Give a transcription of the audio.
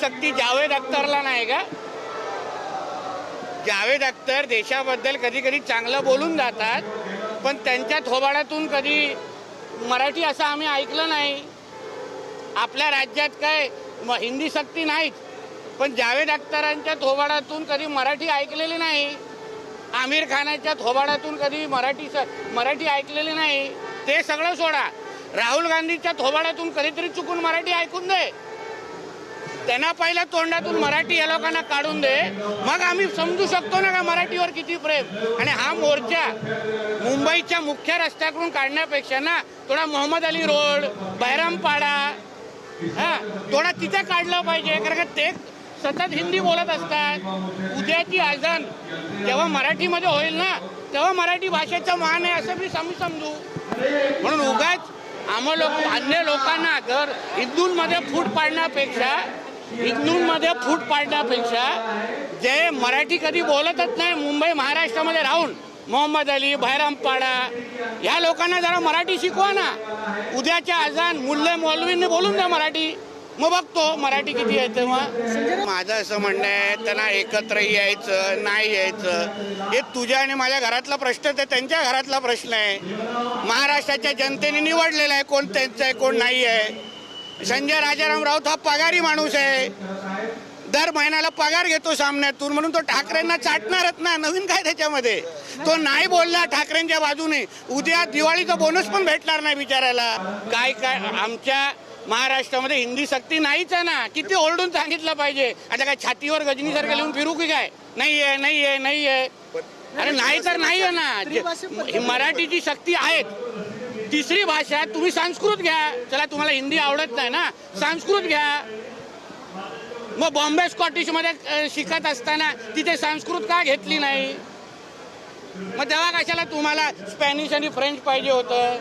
सक्ती जावेद अख्तरला नाही का? जावेद अख्तर देशाबद्दल कधी कधी चांगलं बोलून जातात पण त्यांच्या थोबाडातून कधी मराठी असं आम्ही ऐकलं नाही. आपल्या राज्यात काय म- हिंदी सक्ती नाहीच पण जावेद अख्तरांच्या थोबाडातून कधी मराठी ऐकलेली नाही. आमिर खानाच्या थोबाडातून कधी मराठी स मराठी ऐकलेली नाही. ते सगळं सोडा. राहुल गांधीच्या थोबाडातून कधीतरी चुकून मराठी ऐकून दे. त्यांना पहिल्या तोंडातून मराठी या लोकांना काढून दे. मग आम्ही समजू शकतो ना का मराठीवर किती प्रेम. आणि हा मोर्चा मुंबईच्या मुख्य रस्त्याकडून काढण्यापेक्षा ना थोडा मोहम्मद अली रोड बैरामपाडा हा थोडा तिथे काढलं पाहिजे. कारण का ते सतत हिंदी बोलत असतात. उद्याची आजान जेव्हा मराठीमध्ये होईल ना तेव्हा मराठी भाषेचा मान आहे असं मी सम समजू. म्हणून उगाच आम्हा लोक अन्य लोकांना जर हिंदूंमध्ये फूट पाडण्यापेक्षा हिंदूंमध्ये फूट पाडण्यापेक्षा जे मराठी कधी बोलतच नाही मुंबई महाराष्ट्रामध्ये राहून मोहम्मद अली भैरामपाडा ह्या लोकांना जरा मराठी शिकवा ना. उद्याच्या आजान मुल्ले मौलवींनी बोलून द्या मराठी. मग बघतो मराठी किती येते मग माझं असं म्हणणं आहे त्यांना एकत्र यायचं नाही यायचं हे तुझ्या आणि माझ्या घरातला प्रश्न ते त्यांच्या घरातला प्रश्न आहे. महाराष्ट्राच्या जनतेने निवडलेला आहे कोण त्यांचं आहे कोण नाही आहे. संजय राजाराम राऊत हा पगारी माणूस आहे. दर महिन्याला पगार घेतो सामन्यातून म्हणून तो ठाकरेंना चाटणारच ना नवीन काय त्याच्यामध्ये? तो नाही बोलला ठाकरेंच्या बाजूने. उद्या दिवाळीचा बोनस पण भेटणार नाही बिचारायला काय काय आमच्या महाराष्ट्रामध्ये हिंदी सक्ती नाहीच आहे ना. किती ओरडून सांगितलं पाहिजे. आता काय छातीवर गजनीसारखं लिहून फिरू की काय? नाही आहे नाही आहे नाही आहे अरे नाही तर नाही आहे ना मराठीची शक्ती आहेत. तिसरी भाषा तुम्ही संस्कृत घ्या. चला तुम्हाला हिंदी आवडत नाही ना? संस्कृत घ्या. मग बॉम्बे स्कॉटिशमध्ये शिकत असताना तिथे संस्कृत का घेतली नाही? मग तेव्हा कशाला तुम्हाला स्पॅनिश आणि फ्रेंच पाहिजे होतं?